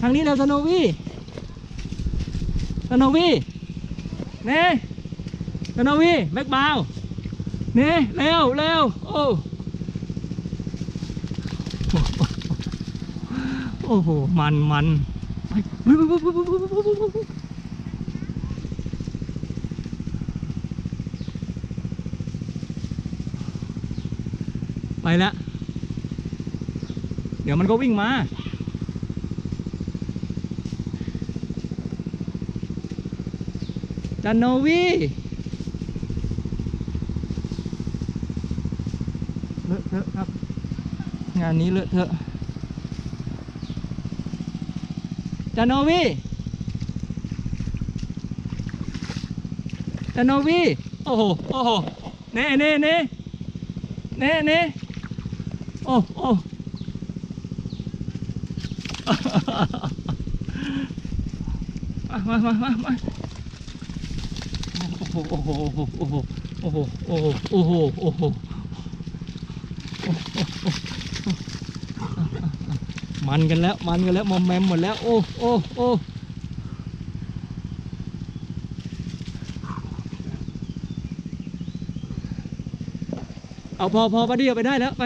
ทางนี้เร็วสโนวี่สโนวี่นี่สโนวี่แม็กบาวนี่เร็วเร็วโอ้โอ้โห มันมันไปแล้ว เดี๋ยวมันก็วิ่งมา จันโนวีเลอะเทอะครับ งานนี้เลอะเทอะจันโนวีจันโนวีโอ้โหโอ้โหเน่เน่เน่เน่เน่โอ้โอ้มามามามา โอ้โหโอ้โหโอ้โหโอ้โหโอ้โหโอ้โหมันกันแล้วมันกันแล้วมอมแมมหมดแล้ว โอ้โอ้โอ้เอาพอพอปะเดียวไปได้แล้วไป